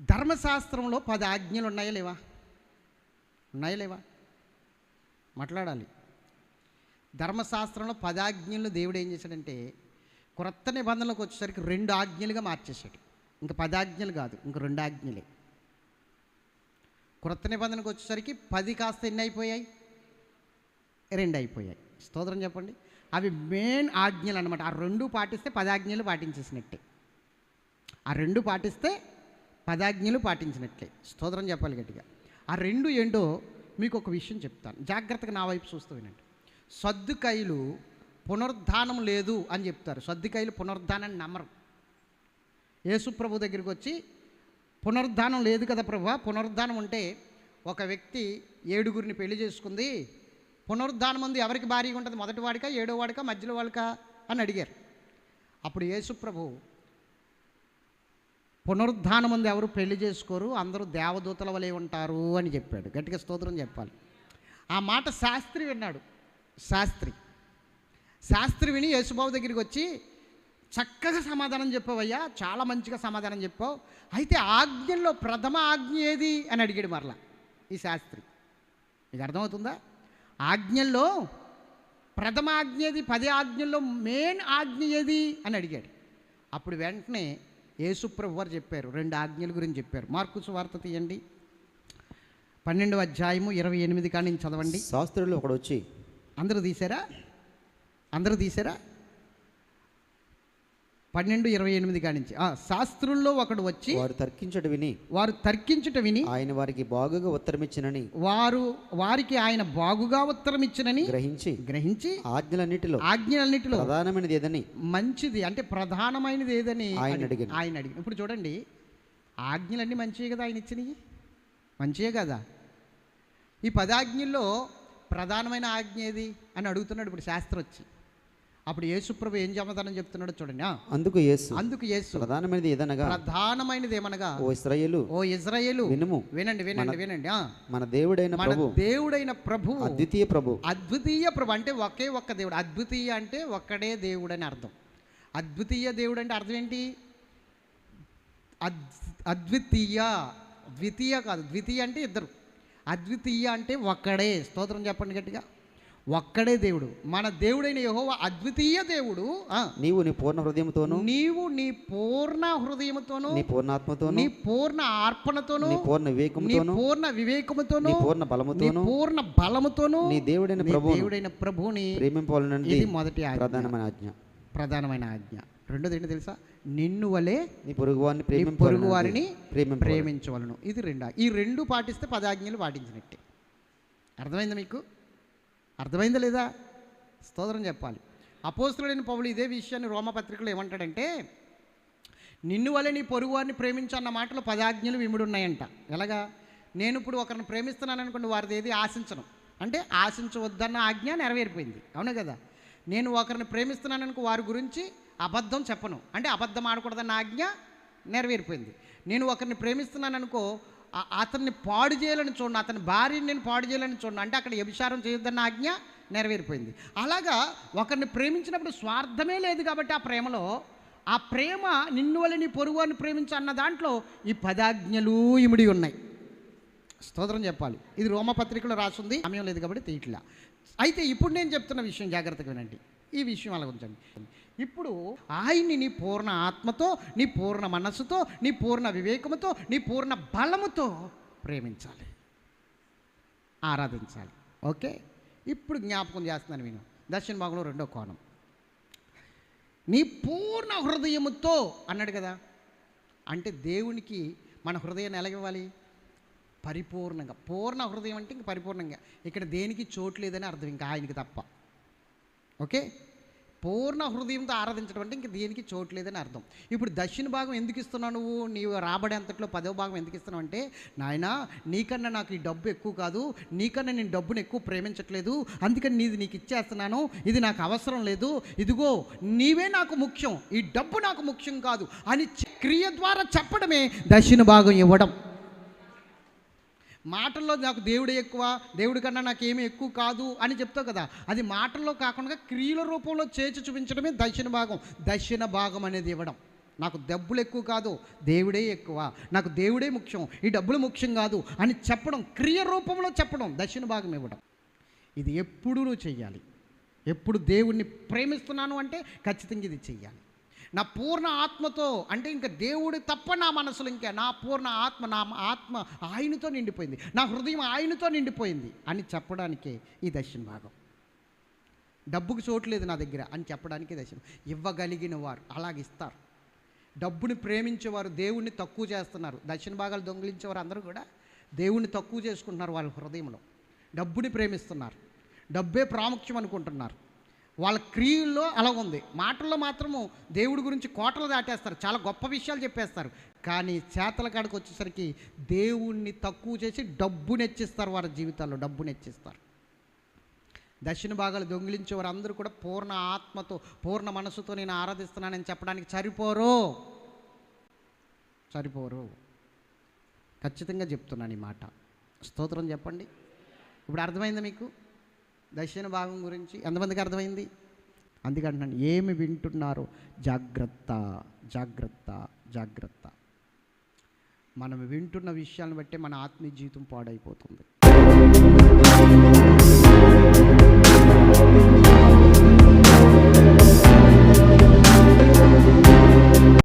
ధర్మశాస్త్రంలో పది ఆజ్ఞలు ఉన్నాయా లేవా? ఉన్నాయా లేవా? మాట్లాడాలి. ధర్మశాస్త్రంలో పది ఆజ్ఞలు దేవుడు ఏం చేశాడంటే క్రొత్త నిబంధనలకు వచ్చేసరికి రెండు ఆజ్ఞలుగా మార్చేశాడు. ఇంకా పది ఆజ్ఞలు కాదు ఇంక రెండు ఆజ్ఞలే. క్రొత్త నిబంధనకు వచ్చేసరికి పది కాస్త ఎన్ని అయిపోయాయి? రెండు అయిపోయాయి. స్తోత్రం చెప్పండి. అవి మెయిన్ ఆజ్ఞలు అనమాట ఆ రెండు పాటిస్తే పదాజ్ఞలు పాటించేసినట్టే. ఆ రెండు పాటిస్తే పదాజ్ఞలు పాటించినట్లే. స్తోత్రం చెప్పాలి గట్టిగా. ఆ రెండు ఏంటో మీకు ఒక విషయం చెప్తాను. జాగ్రత్తగా నా వైపు చూస్తూ వినండి. సర్దుకాయలు పునరుద్ధానం లేదు అని చెప్తారు. సర్దుకాయలు పునరుద్ధానాన్ని నమ్మరు. యేసుప్రభు దగ్గరికి వచ్చి పునరుద్ధానం లేదు కదా ప్రభా పునరుద్ధానం ఉంటే ఒక వ్యక్తి ఏడుగురిని పెళ్ళి చేసుకుంది. పునరుద్ధానం ఉంది ఎవరికి భారీగా ఉంటుంది? మొదటి వాడికా ఏడో వాడికా మధ్యలో వాడికా అని అడిగారు. అప్పుడు యేసుప్రభు పునరుద్ధానం ఉంది ఎవరు పెళ్ళి చేసుకోరు అందరూ దేవదూతల వలె ఉంటారు అని చెప్పాడు. గట్టిగా స్తోత్రం చెప్పాలి. ఆ మాట శాస్త్రి విన్నాడు. శాస్త్రి. శాస్త్రి విని యేసుబాబు దగ్గరికి వచ్చి చక్కగా సమాధానం చెప్పావయ్యా చాలా మంచిగా సమాధానం చెప్పావు. అయితే ఆజ్ఞల్లో ప్రథమ ఆజ్ఞ ఏది? అని అడిగాడు మరలా ఈ శాస్త్రి. మీకు అర్థమవుతుందా? ఆజ్ఞల్లో ప్రథమ ఆజ్ఞ ఏది? పది ఆజ్ఞల్లో మెయిన్ ఆజ్ఞ ఏది? అని అడిగాడు. అప్పుడు వెంటనే యేసుప్రభు వారు చెప్పారు రెండు ఆజ్ఞల గురించి చెప్పారు. మార్కు వార్త తీయండి. పన్నెండవ అధ్యాయము ఇరవై ఎనిమిది కానీ చదవండి. శాస్త్రులు ఒకడు వచ్చి అందరూ తీసారా అందరూ తీసారా పన్నెండు ఇరవై ఎనిమిది కానించి ఆ, శాస్త్రుల్లో ఒకడు వచ్చి వారు తర్కించడు విని వారు తర్కించుట విని ఆయన వారికి బాగుగా ఉత్తరమిచ్చినని వారు వారికి ఆయన బాగుగా ఉత్తరం ఇచ్చినని గ్రహించి గ్రహించి ఆజ్ఞలన్నిటిలో ఆజ్ఞలన్నిటిలో ప్రధానమైనది ఏదని మంచిది అంటే ప్రధానమైనది ఏదని ఆయన అడి- అడిగాను. ఆయన అడిగి ఇప్పుడు చూడండి ఆజ్ఞలన్నీ మంచివే కదా ఆయన ఇచ్చినవి? మంచివే కదా? ఈ పదాజ్ఞల్లో ప్రధానమైన ఆజ్ఞ ఏది? అని అడుగుతున్నాడు ఇప్పుడు శాస్త్రం వచ్చి అప్పుడు యేసుప్రభు ఏం సమాధానం చెప్తున్నాడో చూడండి అందుకు యేసు. అందుకు యేసు. ప్రధానమైనది ఏదనగా ప్రధానమైనది ఏమనగా ఓ ఇస్రాయేలు ఓ ఇజ్రాయేలు వినుము. వినండి వినండి వినండి ఆ, మన దేవుడైన మన ప్రభు దేవుడైన ప్రభు అద్వితీయ ప్రభు. అద్వితీయ ప్రభు అంటే ఒకే ఒక్క దేవుడు. అద్వితీయ అంటే ఒక్కడే దేవుడు అని అర్థం. అద్వితీయ దేవుడు అంటే అర్థం ఏంటి? అద్ అద్వితీయ ద్వితీయ కాదు. ద్వితీయ అంటే ఇద్దరు. అద్వితీయ అంటే ఒక్కడే. స్తోత్రం చెప్పండి గట్టిగా. ఒక్కడే దేవుడు. మన దేవుడైన యెహోవా అద్వితీయ దేవుడు. ఆ, నీవు నీ పూర్ణ హృదయంతోను నీవు నీ పూర్ణ హృదయముతోను నీ పూర్ణాత్మతోను నీ పూర్ణ అర్పణతోను నీ పూర్ణ వివేకముతోను పూర్ణ వివేకముతోను నీ పూర్ణ నీ బలముతోను పూర్ణ బలముతోను నీ దేవుడైన నీ ప్రభువును దేవుడైన ప్రభువుని ప్రేమింపాలనండి ఇది మొదటి ప్రధానమైన ఆజ్ఞ. ప్రధానమైన ఆజ్ఞ. రెండోది ఏంటి తెలుసా? నిన్ను వలే నీ పొరుగు వారిని పొరుగు వారిని ప్రేమించవలను. ఇది రెండు. ఈ రెండు పాటిస్తే పదాజ్ఞలు పాటించినట్టే. అర్థమైందా మీకు? అర్థమైందా లేదా? స్తోత్రం చెప్పాలి. అపోస్తుడైన పౌలు ఇదే విషయాన్ని రోమపత్రికలో ఏమంటాడంటే నిన్ను వల్ల నీ పొరుగు వారిని ప్రేమించన్న మాటలు పదాజ్ఞలు విముడు ఉన్నాయంట ఎలాగా? నేను ఇప్పుడు ఒకరిని ప్రేమిస్తున్నాను అనుకోండి వారిది ఏది? ఆశించను. అంటే ఆశించవద్దన్న ఆజ్ఞ నెరవేరిపోయింది. అవును కదా? నేను ఒకరిని ప్రేమిస్తున్నాను అనుకో వారి గురించి అబద్ధం చెప్పను. అంటే అబద్ధం ఆడకూడదన్న ఆజ్ఞ నెరవేరిపోయింది. నేను ఒకరిని ప్రేమిస్తున్నాను అనుకో అతన్ని పాడు చేయాలని చూడండి. అతని భార్యని నేను పాడు చేయాలని చూడండి. అంటే అక్కడ వ్యభిచారం చేయొద్దన్న ఆజ్ఞ నెరవేరిపోయింది. అలాగా ఒకరిని ప్రేమించినప్పుడు స్వార్థమే లేదు కాబట్టి ఆ ప్రేమలో ఆ ప్రేమ నిన్ను వల్ల నీ పొరుగు అని ప్రేమించు అన్న దాంట్లో ఈ పదాజ్ఞలు ఇమిడి ఉన్నాయి. స్తోత్రం చెప్పాలి. ఇది రోమపత్రికలో రాసింది. సమయం లేదు కాబట్టి తీయట్లా. అయితే ఇప్పుడు నేను చెప్తున్న విషయం జాగ్రత్తగా వినండి. ఈ విషయం అలా ఇప్పుడు ఆయన్ని నీ పూర్ణ ఆత్మతో నీ పూర్ణ మనస్సుతో నీ పూర్ణ వివేకముతో నీ పూర్ణ బలముతో ప్రేమించాలి. ఆరాధించాలి. ఓకే? ఇప్పుడు జ్ఞాపకం చేస్తున్నాను నేను. దర్శన భాగంలో రెండో కోణం. నీ పూర్ణ హృదయముతో అన్నాడు కదా. అంటే దేవునికి మన హృదయాన్ని ఎలాగివ్వాలి పరిపూర్ణంగా. పూర్ణ హృదయం అంటే ఇంక పరిపూర్ణంగా. ఇక్కడ దేనికి చోటు లేదని అర్థం. ఇంకా ఆయనకి తప్ప. ఓకే? పూర్ణ హృదయంతో ఆరాధించడం అంటే ఇంక దేనికి చోటు లేదని అర్థం. ఇప్పుడు దక్షిణ భాగం ఎందుకు ఇస్తున్నావు నువ్వు? నీవు రాబడే అంతట్లో పదవ భాగం ఎందుకు ఇస్తున్నావు అంటే నాయన నీకన్నా నాకు ఈ డబ్బు ఎక్కువ కాదు నీకన్నా నేను డబ్బును ఎక్కువ ప్రేమించట్లేదు అందుకని నీది నీకు ఇచ్చేస్తున్నాను ఇది నాకు అవసరం లేదు ఇదిగో నీవే నాకు ముఖ్యం ఈ డబ్బు నాకు ముఖ్యం కాదు అని క్రియ ద్వారా చెప్పడమే దక్షిణ భాగం ఇవ్వడం. మాటల్లో నాకు దేవుడే ఎక్కువ దేవుడి కన్నా నాకేమీ ఎక్కువ కాదు అని చెప్తావు కదా. అది మాటల్లో కాకుండా క్రియల రూపంలో చేర్చి చూపించడమే దక్షిణ భాగం. దక్షిణ భాగం అనేది ఇవ్వడం. నాకు డబ్బులు ఎక్కువ కాదు దేవుడే ఎక్కువ. నాకు దేవుడే ముఖ్యం ఈ డబ్బులు ముఖ్యం కాదు అని చెప్పడం క్రియ రూపంలో చెప్పడం దక్షిణ భాగం ఇవ్వడం. ఇది ఎప్పుడూ నువ్వు చెయ్యాలి. ఎప్పుడు దేవుణ్ణి ప్రేమిస్తున్నాను అంటే ఖచ్చితంగా ఇది చెయ్యాలి. నా పూర్ణ ఆత్మతో అంటే ఇంకా దేవుడు తప్ప నా మనసులో ఇంకా నా పూర్ణ ఆత్మ నా ఆత్మ ఆయనతో నిండిపోయింది. నా హృదయం ఆయనతో నిండిపోయింది అని చెప్పడానికే ఈ దర్శన భాగం. డబ్బుకు చోట్లేదు నా దగ్గర అని చెప్పడానికి దర్శనం. ఇవ్వగలిగిన వారు అలాగిస్తారు డబ్బుని ప్రేమించేవారు దేవుణ్ణి తక్కువ చేస్తున్నారు. దక్షిణ భాగాలు దొంగిలించేవారు అందరూ కూడా దేవుణ్ణి తక్కువ చేసుకుంటున్నారు వాళ్ళ హృదయంలో. డబ్బుని ప్రేమిస్తున్నారు. డబ్బే ప్రాముఖ్యం అనుకుంటున్నారు. వాళ్ళ క్రియల్లో అలా ఉంది మాటల్లో మాత్రము దేవుడి గురించి కోటలు దాటేస్తారు. చాలా గొప్ప విషయాలు చెప్పేస్తారు. కానీ చేతల కాడికి వచ్చేసరికి దేవుణ్ణి తక్కువ చేసి డబ్బుని హెచ్చిస్తారు వారి జీవితాల్లో డబ్బుని హెచ్చిస్తారు దక్షిణ భాగాలు దొంగిలించే వారందరూ కూడా పూర్ణ ఆత్మతో పూర్ణ మనసుతో నేను ఆరాధిస్తున్నానని చెప్పడానికి సరిపోరు. సరిపోరు. ఖచ్చితంగా చెప్తున్నాను ఈ మాట. స్తోత్రం చెప్పండి. ఇప్పుడు అర్థమైందా మీకు? దర్శన భాగం గురించి ఎంతమందికి అర్థమైంది? అందుకంటున్నాను ఏమి వింటున్నారు జాగ్రత్త జాగ్రత్త జాగ్రత్త. మనం వింటున్న విషయాలను బట్టే మన ఆత్మీయ జీవితం పాడైపోతుంది.